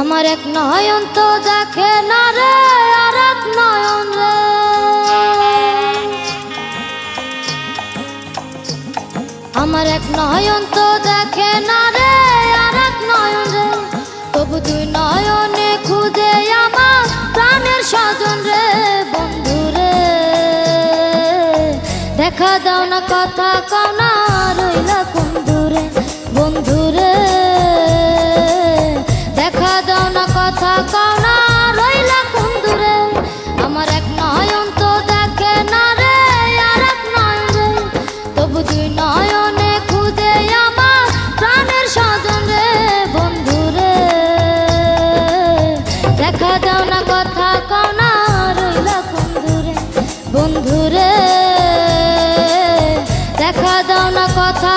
আমার এক নয়ন তো দেখে না রে, আর এক নয়ন রে। আমার এক নয়ন তো দেখে না রে, আর এক নয়ন রে। তবু তুই নয়নে খুঁজে আমার প্রাণের স্বজন রে, বন্ধু রে। দেখা দাও না কথা কাও না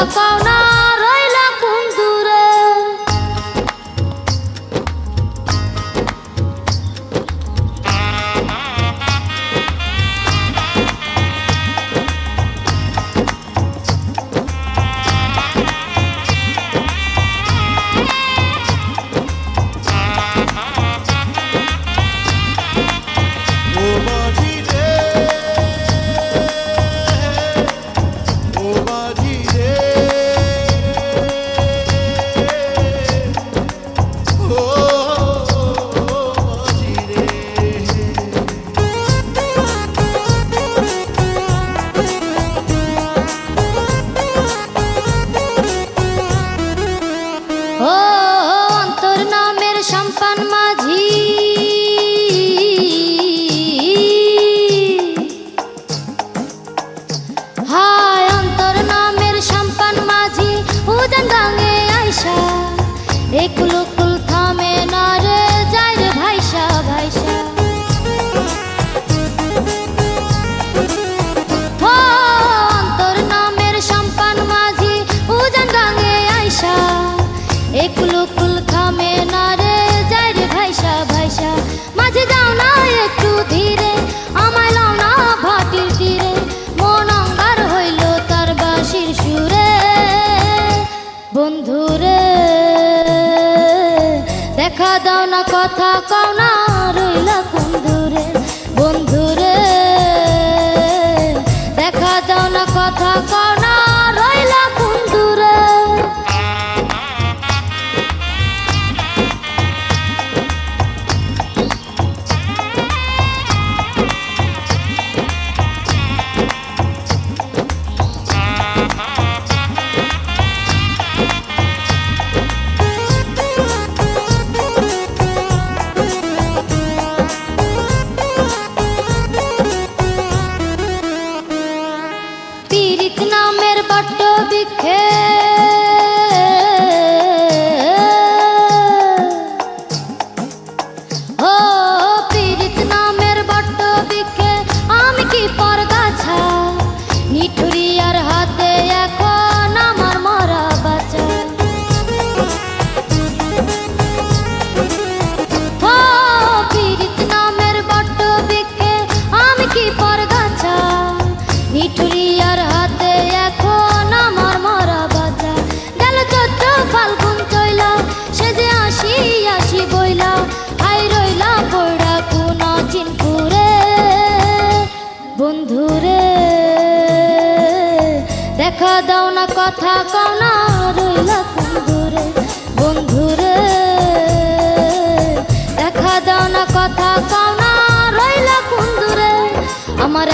কথা একুল কুল থামে না রে, যাই রে ভাইসা ভাইসা। অন্তর নামের সম্পান মাঝি, উজান গাঙে আইসা। একুল কুল থামে না রে, যাই রে ভাইসা ভাইসা। মাঝে যাও না একটু ধীরে, আমায় না ভাটির তীরে। মন অঙ্গার হইল তার বাঁশির সুরে। বন্ধুরে। দেখা দাও না কথা কও না রইলা কোন দেখা দাও না, কথা কও না, রইল বন্ধুরে বন্ধুরে দেখা দাও না, কথা কও না, রইল বন্ধুরে আমার